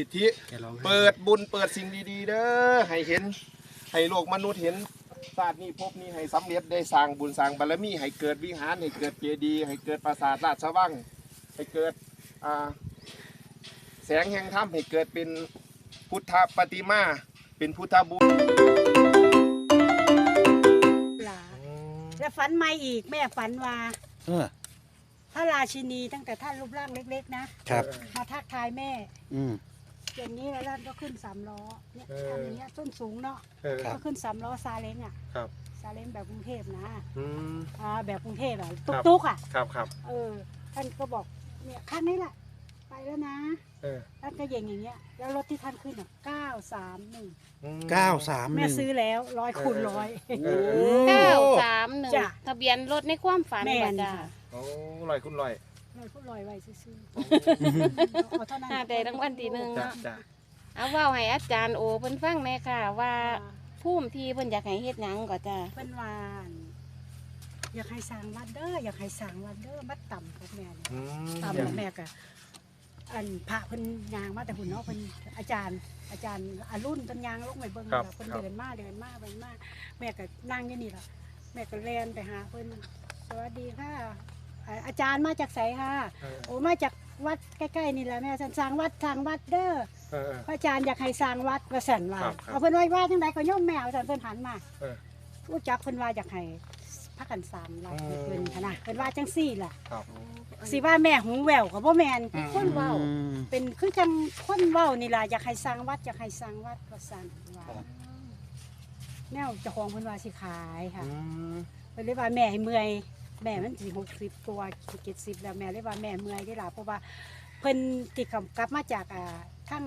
สิทธิเปิดบุญเปิดสิ่งดีๆเด้อให้เห็น ให้โลกมนุษย์เห็นศาสตร์นี้ภพนี้ให้สำเร็จได้สร้างบุญสร้างบารมีให้เกิดวิหารให้เกิดเจดีย์ให้เกิดปราสาทราชวังให้เกิดอ่าแสงแห่งธรรมให้เกิดเป็นพุทธปฏิมาเป็นพุทธบูชาหลาแล้วฝันใหม่อีกแม่ฝันว่าเออพระราชินีตั้งแต่ท่านรูปร่างเล็ก ๆ นะครับมาทักทายแม่ อืม อย่างนี้แล้วท่านก็ขึ้นสามล้อเนี่ยเออ ทำอย่างเงี้ยส้นสูงเนาะเออครับก็ขึ้นสามล้อซาเล้งอะครับซาเล้งแบบกรุงเทพนะอืม อ่าแบบกรุงเทพอะครับ ตุ๊กๆอะครับครับเออท่านก็บอกเนี่ยคันนี้แหละไปแล้วนะเออท่านก็เย่งอย่างเงี้ยแล้วรถที่ท่านขึ้นอะเก้าสามหนึ่งอืม เก้าสามหแม่นึ่ง ซื้อแล้วร้อยคูณร้อย เออ เก้าสามหนึ่งจ้ะทะเบียนรถในความฝันแม่นบ่จ้ะค่ะโอ้ลอยคุณลอย ร้อยคูณร้อยไว้ซื้อๆเอาเท่านั้นหาได้รางวัลที่หนึ่งจ้ะเนาะจ้ะเอาเว่าให้อาจารย์โอเพิ่นฟังแหน่ค่ะว่าอ่าภูมิที่เพิ่นอยากให้เฮ็ดหยังก็จ้ะเพิ่นว่าอั่นอยากให้สร้างวัดเด้ออยากให้สร้างวัดเด้อมัดต่ำกับแม่เนี่ยอืมต่ำกับแม่ก็อันพระเพิ่นยางมาแต่หุ่นเนาะเพิ่นอาจารย์ อาจารย์อารุ่นเพิ่นยางลงไปเบิ่งแล้วเพิ่นเดินมาเดินมาเดินมาแม่ก็นั่งอยู่นี่ล่ะแม่ก็แล่นไปหาเพิ่นสวัสดีค่ะ อ่าอาจารย์มาจากไสค่ะ เออโอ้มาจากวัดใกล้ๆนี่แหละแม่สันสร้างวัดสร้างวัดเด้อเออเออพระอาจารย์อยากให้สร้างวัดว่าสั่นว่าครับครับเอาเพิ่นไว้ว่าจังไดก็ย่อมแม่เอาสั่นเพิ่นหันมาเออรู้จักเพิ่นว่าอยากให้พักกันสร้างวัดอืมให้เพิ่นหั้นนะเพิ่นว่าจังซี่ล่ะครับ สิว่าแม่หูแววก็บ่แม่นอืมคนเว้าอืมเป็นคือจังคนเว้านี่ล่ะอยากให้สร้างวัดอยากให้สร้างวัดว่าสั่นว่าครับ แนวเจ้าของเพิ่นว่าสิขายค่ะ อืม เพิ่นเลยว่าแม่ให้เมื่อย แม่มันสิ60กว่า70แล้วแม่เลยว่าแม่เมื่อยได้ล่ะเพราะว่าเพิ่นติดกลับมาจากอ่าทั้ง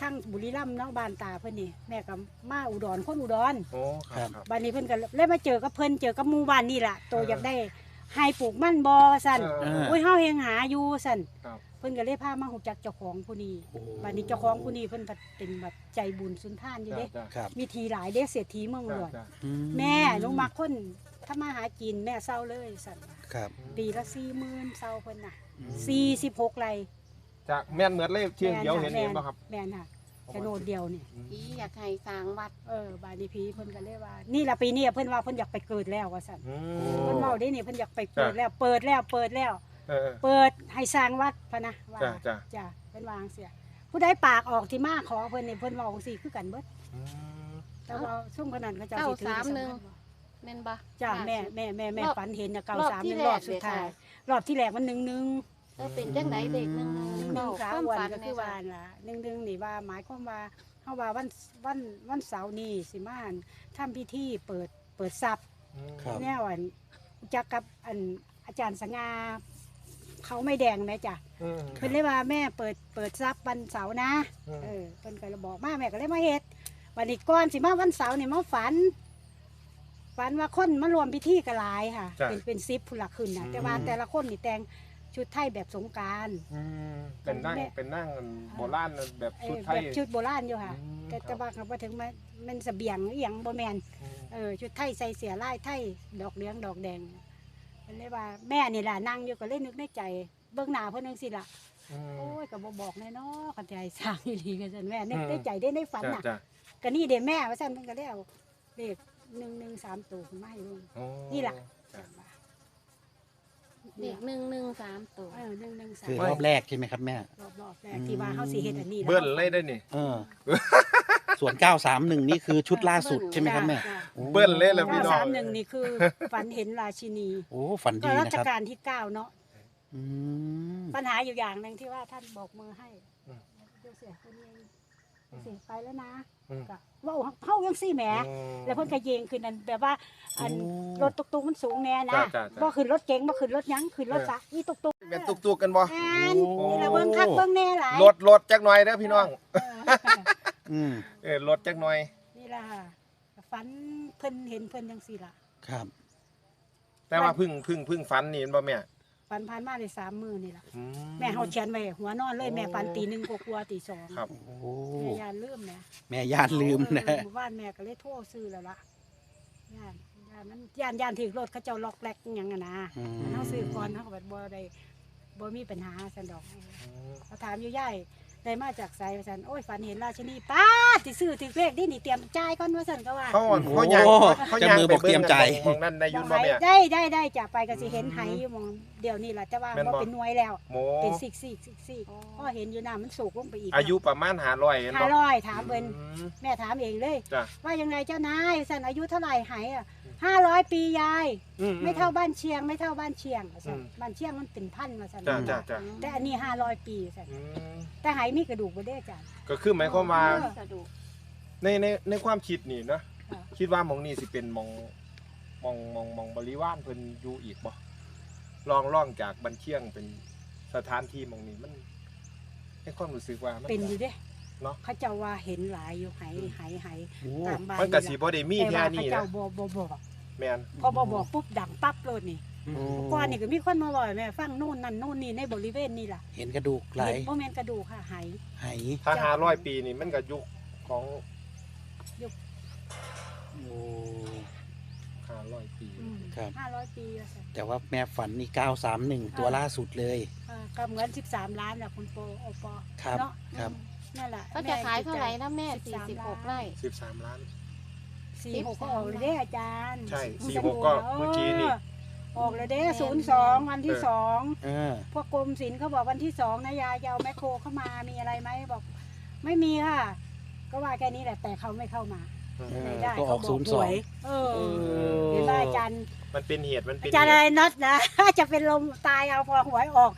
ทั้งบุรีรัมย์เนาะบ้านตาเพิ่นนี่แม่ก็มาอุดรคนอุดรโอ้ครับครับ บ้านนี้เพิ่นก็เลยมาเจอกับเพิ่นเจอกับหมู่บ้านนี่ล่ะตัวเออ อยากได้ให้ปลูกมันบ่สั่นเออ โอ้ยเฮายังหาอยู่สั่นครับ เพิ่นก็เลยพามาฮู้จักเจ้าของผู้นี้โอ้บ้านนี้เจ้าของผู้นี้เพิ่นก็เป็นแบบใจบุญสุนทานอยู่เด้ จ้ะครับมีทีหลายเด้เศรษฐีเมืองอุจ้ะดรจ้ะ อืแม่หนูมักคน ถ้ามาหากินแม่เศร้าเลยสั่นว่าครับ ปีละ40,000เศร้าเพิ่นน่ะอืม46ไร่จากแม่นเหมือนเลยเที่ยงเดียวเห็นเองป่ะครับ แม่นค่ะโฉนดเดียวนี่พี่อยากให้สร้างวัดเออบานนี้พี่เพิ่นก็เลยว่า นี่ละปีนี้เพิ่นว่าเพิ่นอยากไปเกิดแล้วว่าสั่นอืเพิ่นเมาได้นี่เพิ่นอยากไปเปิดแล้ว เปิดแล้วเปิดแล้วเออเปิดให้สร้างวัดพะนะว่าจ้ะจ้ะจ้ะเพิ่นวาจั่งเสียผู้ใดปากออกที่มาขอเพิ่นนี่เพิ่นเว้าจังซี่คือกันเบิดอืมแต่ว่าซุ่มคนนั้นเขาเจ้าเก้าสิถือสามหนึ่งสำคัญบ่ แม่นบ่จ้ะล่าสุดแม่แม่แม่แม่รอบฝันเห็นน่ะรอบ93ที่นึงแรรกอบสุดท้ายเลยค่ะรอบที่แรกมันหนึ่งหนึ่งเออเป็นจังไดเด็กหนึงหนึ่งหนึ่งเว้าขาความอ้วนฝันก็แม่คือว่าว่าล่ะหนึ่งหนึ่งนี่ว่าหมายความว่าเฮาว่าวันวันวันเสาร์นี้สิมาอั่นทำพิธีเปิดเปิดทรัพย์ครับแนวอันจักกับอันอาจารย์สง่าเขาไม่แดงไหมจ้ะอืมเพิ่นเลยว่าแม่เปิดเปิดทรัพย์วันเสาร์นะอืมเออเพิ่นก็เลยบอกมาแม่ก็เลยมาเฮ็ดวันนี้ก่อนสิมาวันเสาร์นี่มาฝัน ฝันว่าคนมารวมพิธีกันหลายค่ะ จ้ะเป็นเป็นซิปผู้หลักขึ้นนะอืม แต่ว่าแต่ละคนนี่แต่งชุดไทยแบบสงกราร อืมเป็นนั่งเป็นนั่งโบราณแบบชุดไทย แบบชุดโบราณอยู่ค่ะ อืมแต่คแต่รับว่าเขาบ่ถึงมามันเสบียงอหย่างบ่แมนอืมเออชุดไทยใส่เสียลายไทยดอกเหลืองดอกแดงเพิ่นเลยว่าแม่นี่ล่ะนั่งอยู่ก็เลยนึกในใจ เบื้องหน้าเพิ่นจังซี่ล่ะอืม โอ้ยก็บ่บอกแน่เนาะกันใจสร้างอีหลีกันซั่นแม่นึกอืม ในใจได้ในฝันจ้ะน่ะจ้ะก็นี่เด้แม่ว่าซั่นเพิ่นก็ได้เอาเลข113ตัวขึ้นมาให้ลุง โอ้นี่ล่ะจ้ะเด็กหนึ่งหนึ่งสามตัว เออคือ113รอบแรกใช่ไหมครับแม่ รอบรอบแรกที่ว่าเฮาสิเฮ็ดอันนี้เบิ้ลเลยได้นี่ เออ ส่วนเก้าสามหนึ่งนี่คือชุดล่าสุดใช่ไหมครับแม่จ้ะโอ้เบิ้ลเลยแหละพี่น้อง931นี่คือ ฝันเห็นราชินี โอ้ฝันก็ดีรันะชครับ กาลที่เก้าเนาะ อืม ปัญหาอยู่อย่างหนึ่งที่ว่าท่านบอกมือให้อืม เดี๋ยวเสียคนนี้เดี๋ยวเสียไปแล้วนะอืม ก็เว่าเฮายังซี่แหมอืมแล้วเพิ่นก็เยงขึ้นนั่นแบบว่าอันโอ้รถตุกๆมันสูงแน่นะจ้ะจ้ะจ้ะ บ่ขึ้นรถเก๋งบ่ขึ้นรถหยังขึ้นรถเออซะอีตุกๆเป็นตุกๆกันบ่แม่นนี่ละเบิ่งคักเบิ่งแน่หลายรถรถจักหน่อยเด้อพี่น้องเอออืมเออรถจักหน่อย นี่ล่ะฝันเพิ่นเห็นเพิ่นจังซี่ล่ะ ครับ แต่ว่าเพึ่งเพึ่งเพึ่งฝันนี่เห็นบ่แม่ ฝันผ่านมาได้สามมื้อนี่ล่ะอืแม่เฮาเขียนไว้หัวนอนเลยโอ้แม่ฝันตีหนึ่งกว่าๆตีสองครับ โอ้แม่ยานลืมแหมแม่ญาติลืมนะ เออหมู่บ้านแม่ก็เลยโทรซื้อแล้วล่ะย่านย่านมันย่านย่านถือรถเขาเจ้าล็อกแลกอหยังอะนะอืมเฮาซื้อก่อนเฮาก็แบบบ่ได้บ่มีปัญหาซั่นดอกอืมเขาถามอยู่ย่าย ได้มาจากไสว่าซั่นโอ้ยฝันเห็นราชินีป้าดสิซื้อถึกเลขนี่นี่เตรียมจ่ายก่อนว่าซั่นก็ว่าเขาอ่อนโอ้เขายังโอ้เขาเจ้ายังมือไปบอกเตรียมจ่ายมองนั่นได้ยุ่นบ่แม่ ได้ได้ได้จะไปก็สิเห็นอืมไหอยู่หมองเดี๋ยวนี้ล่ะแต่ว่าแม่นบ่ บ่เป็นหน่วยแล้ว โมเป็นซิกซิกซิกซิกพ่อเห็นอยู่น้ามันสูกลงไปอีกอายุประมาณหาร้อยเห็นห้าบ่ร้อยถามเพิ่นอืม แม่ถามเองเลย จ้ะ ว่ายังไงเจ้านายสันอายุเท่าไหร่หายอะ ห้าร้อยปียาย อืไม่เท่าบ้านเชียง ไม่เท่าบ้านเชียงว่าซั่นอืมบ้านเชียงมันเป็นพันมาสันจ้ะจ้ะจ้ะแต่อันนี้ห้าร้อยปีสันอืมแต่หายมีกระดูกบ่ได้จ้ะ ก็คือหมายความว่าเออกระดูกในในในความคิดนี่นะค่ะ คิดว่าหมองนี่สิเป็นหมองหมองหมองหมองบริวารเพิ่นอยู่อีกบ่ลองล่องจากบันเชียงเป็นสถานที่หมองนี้มันให้ความรู้สึกว่ามัน เป็นอยู่เด้เนาะ เขาเจ้าว่าเห็นหลายอยู่หายหายหาย โอ้ตามบ้าน มันก็สิบ่ได้มีแต่แค่ว่าเขานี้เจ้านะบ่บ่บอก แม่นพอบ่บอกปุ๊บดังปั๊บเลยนี่โอ้ก่อนนี่ก็มีคนมาบอกแม่ฟังโน่นนั่นโน่นนี่ในบริเวณนี่ล่ะเห็นกระดูกไหลเห็นบ่แม่นกระดูกค่ะหายไหถ้าหาร้อยปีนี่มันก็ยุคของโอ้หาร้อยปีครับห้าร้อยปีว่าซั่นแต่ว่าแม่ฝันนี่เก้าสามหนึ่งตัวล่าสุดเลยอ่าก็เหมือน13ล้านแหละคุณโปโอปอครับเนาะครับนั่นแหละก็จะขายเท่าไหร่แม่นะแม่สิสี่บสามสิบหกล้านไร่สิบสามล้าน สี่หกก็ออกเลยเด้อาจารย์ใช่มันสี่จะหกก็ดูเมื่อกี้นี่ ออกเลยเด้ศูนย์สองวันที่เออสองเออ พวกกรมศิลป์เขาบอกวันที่สองนะยายจะเอาแมคโครเข้ามามีอะไรไหมบอก ไม่มีค่ะ ก็ว่าแค่นี้แหละแต่เขาไม่เข้ามาเอไม่อได้ก็ออกเขาบศูนย์สองหวยเออเห็นไหมอาจารย์ มันเป็นเหตุมันเป็นอาจารย์เหอะไรตุน็อตนะ จะเป็นลมตายเอาพอหวยออก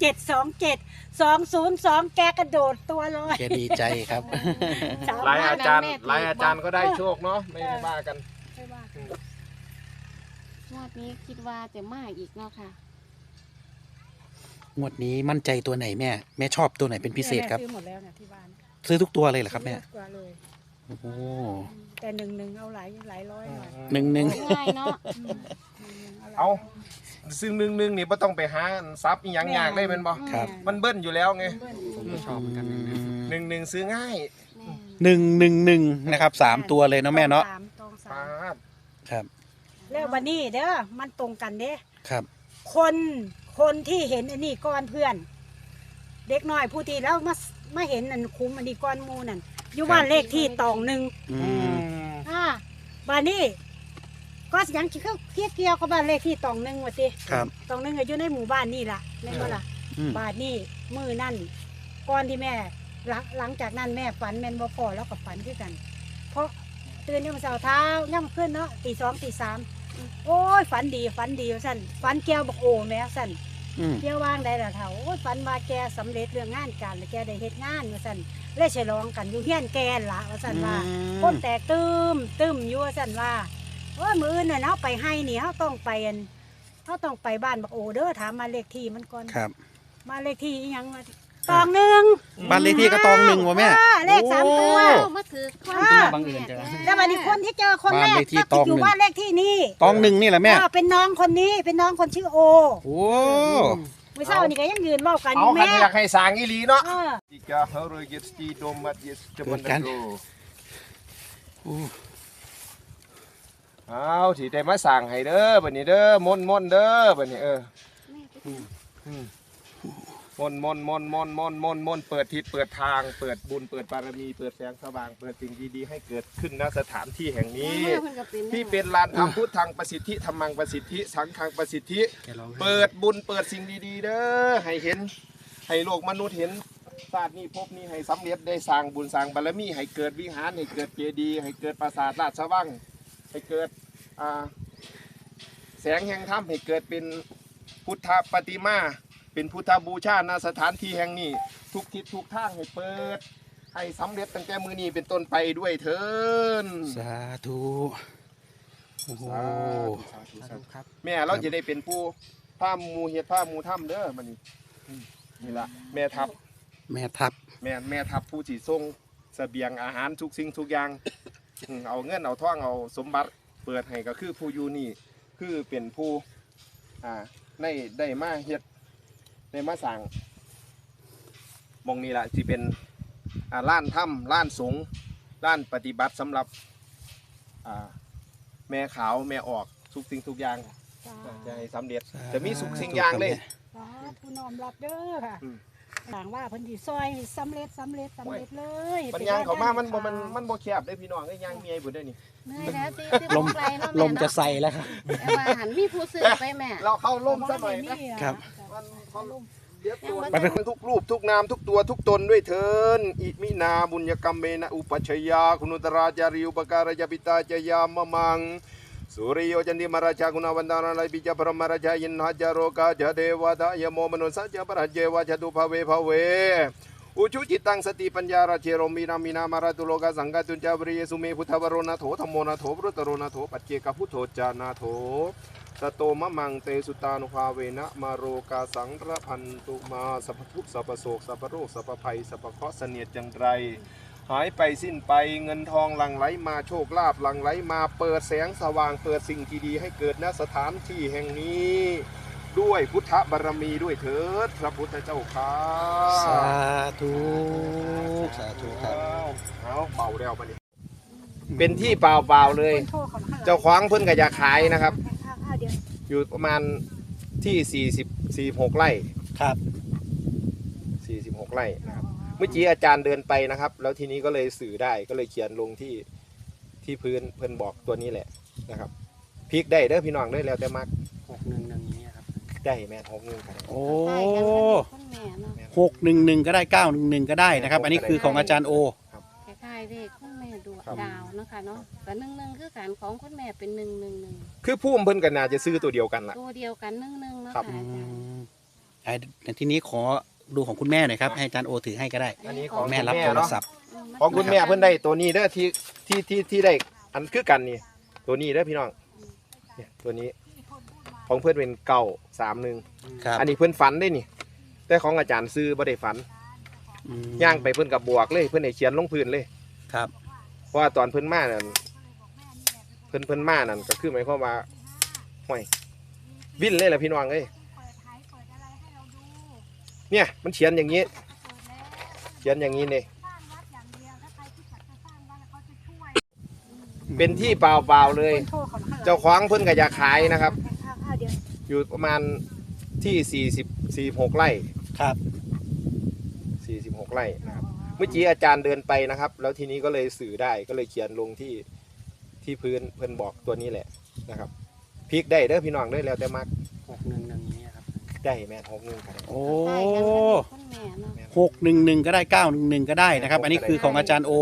เจ็ดสองเจ็ดสองศูนย์สองแกกระโดดตัวลอยแกดีใจครับ สามหลายอาจารย์แม่ตีหลายอาจารย์ก็ได้โชคเนาะไม่ได้ว่ากันไม่ว่ากันงวดนี้คิดว่าจะมากอีกเนาะค่ะงวดนี้มั่นใจตัวไหนแม่ แม่ชอบตัวไหนเป็นพิเศษครับ แม่ซื้อหมดแล้วนะที่บ้านซื้อทุกตัวเลยเหรอครับแม่เลือกกว่าเลยโอ้โหแต่หนึ่งหนึ่งเอาหลายหลายร้อยหน่อยหนึ่งหนึ่งง่ายเนาะอืมหนึ่งหนึ่งหลยเอา ซึ่งหนึ่งหนึ่งนี่บ่ต้องไปหาซับอีหยังยากได้เป็นบ่ครับ มันเบิ้ลอยู่แล้วไงเบิ้ลผมก็ชอบเหมือนกันนะหนึ่งหนึ่งซื้อง่ายแม่หนึ่งหนึ่งหนึ่งนะครับสามตัวเลยเนาะแม่เนาะตองสามตองสาปามดครับ แล้ววันนี้เด้อมันตรงกันเด้ ครับ คนคนที่เห็นอันนี้ก้อนเพื่อน เด็กน้อยผู้ที่แล้วมามาเห็นอันคุ้มอันนี้ก้อนหมูนั่นอยู่บ้านเลขที่ตองหนึ่งอืมอ่าบ้านนี้ ก็สิยังเกี่ยวเกี่ยวเกี่ยวกับบ้านเลขที่ตองหนึ่งว่าสิครับ ตองหนึ่งก็อยู่ในหมู่บ้านนี่ล่ะแม่นบ่ล่ะอืมบาทนี่มือนั่นก่อนที่แม่หลังหลังจากนั้นแม่ฝันแม่นบ่พอแล้วก็ฝันคือกัน เพราะตื่นยามเช้าเท้าย่ำขึ้นเนาะตีสองตีสามโอ้ยฝันดีฝันดีว่าสั่นฝันแก้วบอกโอ้แม่สั่น อืมเกี่ยวว่างได้ละเท่าโอ้ยฝันว่าแกสำเร็จเรื่องงานการแล้วแกได้เฮ็ดงานว่าสั่นเลยฉลองกันอยู่เฮียนแกนละว่าสั่นว่าคนแตกตื้มตื้มอยู่ว่าสั่นว่า โอ้ยมืออื่นน่ะเนาะไปให้นี่เฮาต้องไปอันเฮาต้องไปบ้านบักโอเด้อถามมาเลขที่มันก่อนครับบ้านเลขที่อิหยังวะตองหนึ่งบ้านเลขที่ก็ตองหนึ่งวะแม่อ่าเลขสามตัว โอ้เอามาถือความอ่าบังเอิญจังแล้ววันนี้คนที่เจอคนแรบ้านกเลขที่ก็ตองหนึ่อยู่งบ้านเลขที่นี่ตองหนึ่งนี่แหละแม่อ่าเป็นน้องคนนี้เป็นน้องคนชื่อโอโอ้ เมื่อเช้านี่ก็ยังยืนเว้ากันอเอายู่คันแม่อยากให้สร้างอีหลีเนาะ เอออีกาเฮาเรยสตีโดมัดยสจะมันโดโอ้ เอาสิได้มาสร้างให้เด้อบัดนี้เด้อมนต์มนต์เด้อบัดนี้เออแม่ไปอืมมนต์มนต์มนต์มนต์มนต์มนต์มนต์เปิดทิศเปิดทาง เปิดบุญเปิดบารมีเปิดแสงสว่าง เปิดสิ่งดีๆให้เกิดขึ้นณสถานที่แห่งนี้แม่เพิ่นก็เป็นที่เป็นลานธรรมพุทธังประสิทธิธรรมังประสิทธิ สังฆังประสิทธิแกร้องไห้เปิดบุญเปิดสิ่งดีๆ เด้อให้เห็น ให้โลกมนุษย์เห็นศาสตร์นี้ภพนี้ให้สำเร็จได้สร้างบุญสร้างบารมีให้เกิดวิหารให้เกิดเจดีย์ให้เกิดปราสาทราชวัง ให้เกิดอ่าแสงแห่งธรรมให้เกิดเป็นพุทธปฏิมา เป็นพุทธบูชาณสถานที่แห่งนี้ ทุกทิศทุกทางให้เปิด ให้สำเร็จตั้งแต่มือนี้เป็นต้นไปด้วยเถินสาธุโอ้โหสาธุสาธุสาธุครับแม่เราจะได้เป็นผู้ผ้าหมูเฮ็ดผ้าหมูถ้ำเด้อมันนี่อืมนี่ละแม่ทัพแม่ทับ แม่แม่ทัพผู้สิส่งเสบียงอาหารทุกสิ่งทุกอย่างอืม เอาเงินเอาทองเอาสมบัติเปิดให้ก็คือผู้อยู่นี่คือเป็นผู้อ่าได้ได้มาเฮ็ดได้มาสั่งหมองนี้ละที่เป็นอ่าล้านถ้ำล้านสงฆ์ล้านปฏิบัติสำหรับอ่าแม่ขาวแม่ออกทุกสิ่งทุกอย่างจะให้สำเร็จจะมีสุขสิ่งอย่างเลย สาธุน้อมรับเด้อค่ะ อืม ต่างว่าเพิ่นสิซอยสำเร็จสำเร็จสำเร็จเลยปัญญางเขามามันบ่มันมันบ่แคบเด้อพี่น้องเอ้ยยางเมียบุได้นี่เหนื่อยแล้วสิสิลมไกลเนาะลแม่มจะเนาะใส่แล้วครับแต่ว่าหันมีผู้ซื้อไปแม่ เราเข้าร่มซะหน่อยนะครับ มันเขาร่มเรียบตัวไปไปทุกรูปทุกนามทุกตัวทุกตนด้วยเทินอิมินาบุญญกรรมเมนะอุปัชฌยา คุณุตราจาริอุปการยปิตาจยามะมัง สุริโยจันติมราชากุณาวันดานาลายปิจพรมราชายินหจโรกาจเดวดายโมมนุสัจจปรัจเจวะจตุภเวภเวอุชุจิตังสติปัญญาราเชโรมีนามีนามาราตุโลกาสังกาตุนจาวริเยสุเมพุทธวโรนาโถธรรมโมนาโถปรุตโรนาโถปัจเจกพุทโธจานาโถสโตมะมังเตสุตานุภาเวนะมาโรกาสังระพันตุมาสัพพทุสัพโศกสัพโรคสัพภัยสัพพเคราะห์เสนียดจังไร หายไปสิ้นไปเงินทองหลั่งไหลมาโชคลาภหลั่งไหลมาเปิดแสงสว่างเปิดสิ่งที่ดีให้เกิดณสถานที่แห่งนี้ ด้วยพุทธบารมีด้วยเถิดพระพุทธเจ้าข้าสาธุสาธุครับเอาเบาแล้วปะนี่เป็นที่เปล่าเปล่าๆเลยพิ่นโทรเข้ามาเจ้าของเพิ่นก็อยากขายนะครับอ่าเดี๋ยวอยู่ประมาณที่ 40 46ไร่ครับ 46ไร่นะครับเมื่อกี้อาจารย์เดินไปนะครับ แล้วทีนี้ก็เลยสื่อได้ก็เลยเขียนลงที่ที่พื้นเพิ่นบอกตัวนี้แหละนะครับพลิกได้เด้อพี่น้องได้อแล้วแต่มักหกหนึ่งหนึ่งนี้ครับได้แม่นหกเงินกัน โอ้ใช่กันกับคุณแม่เนาะหกหนึ่งหนึ่งก็ได้เก้าหนึ่งหนึ่งก็ได้นะครับ อันนี้คือของอาจารย์โอ คล้ายๆเลขคุณแม่ดวงครับ ดาวเนาะค่ะเนาะแต่หนึ่งหนึ่งคือการของคุณแม่เป็นหนึ่งหนึ่งหนึ่งคือพุ่มเพิ่นกันน่าจะซื้อตัวเดียวกันล่ะ ตัวเดียวกันหนึ่งหนึ่งเนาะครัค่ะบ อาจารย์ไอ้ในที่นี้ขอ ดูของคุณแม่หน่อยครับ ให้อาจารย์โอถือให้ก็ได้อันนี้ของแม่รับคุณโทรเนาะศัพท์ ของคุณแม่เพิ่นได้ตัวนี้เด้อที่ที่ที่ที่ได้อันคือกันนี่ ตัวนี้เด้อพี่น้องเนี่ยตัวนี้ ของเพื่อนเป็นเก่าสามหนึ่งครับอันนี้เพื่อนฝันได้นี่ แต่ของอาจารย์ซื้อบ่ได้ฝันอืมย่างไปเพื่อนกับบวกเลย เพื่อนให้เขียนลงพื้นเลย ครับ เพราะว่าตอนเพื่อนมานั่นเพื่อนเพื่อนมานั่นก็คือหมายความว่าห่วยวิ่นเลยแหละพี่น้องเอ้ย เนี่ยมันเขียนอย่างนี้ เขียนอย่างนี้เนี่ยเป็นที่เปล่าเปล่าๆเลยพิ่นโทรเข้ามาเจ้าของเพื่อนก็อยากขายนะครับอ่าเดี๋ยวอยู่ประมาณที่40 46ไร่ครับ46ไร่นะครับเมื่อกี้อาจารย์เดินไปนะครับ แล้วทีนี้ก็เลยสื่อได้ก็เลยเขียนลงที่ที่พื้นเพื่อนบอกตัวนี้แหละนะครับพลิกได้เด้อพี่น้องได้อแล้วแต่มัก ได้แม่นหกหนึ่งกันโอ้ใช่กันกับคุณแม่เนาะหกหนึ่งหนึ่งก็ได้เก้าหนึ่งหนึ่งก็ได้นะครับ อันนี้คือของอาจารย์โอ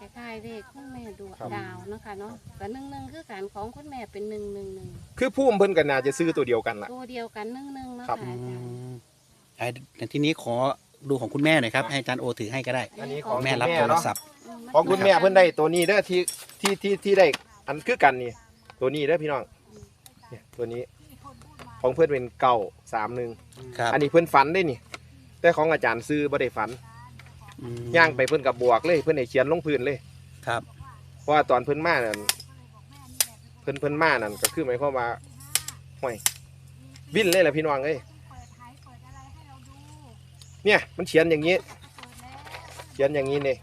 คล้ายๆเลขคุณแม่ดวงครับ ดาวเนาะค่ะเนาะแต่หนึ่งหนึ่งคือการของคุณแม่เป็นหนึ่งหนึ่งหนึ่งคือพุ่มเพิ่นกันน่าจะซื้อตัวเดียวกันล่ะ ตัวเดียวกันหนึ่งหนึ่งเนาะครัค่ะบ อาจารย์ไอ้ในที่นี้ขอดูของคุณแม่หน่อยครับ ให้อาจารย์โอถือให้ก็ได้ อันนี้ของแม่รับคุณโทรเนาะศัพท์ ของคุณแม่เพิ่นได้ตัวนี้เด้อที่ที่ที่ที่ได้อันคือกันนี่ ตัวนี้เด้อพี่น้องเนี่ยตัวนี้ ของเพื่อนเป็นเก่าสามหนึ่งครับอันนี้เพื่อนฝันได้นี่แต่ของอาจารย์ซื้อบ่ได้ฝันอืมย่างไปเพื่อนกับบวกเลย เพื่อนให้เขียนลงพื้นเลย ครับเพราะว่าตอนเพื่อนมานั่นเพื่อนเพื่อนมานั่นก็คือหมายความว่าห่วยวิ่นเลยแหละพี่น้องเอ้ยเนี่ย มันเขียนอย่างนี้ เขียนอย่างนี้เนี่ย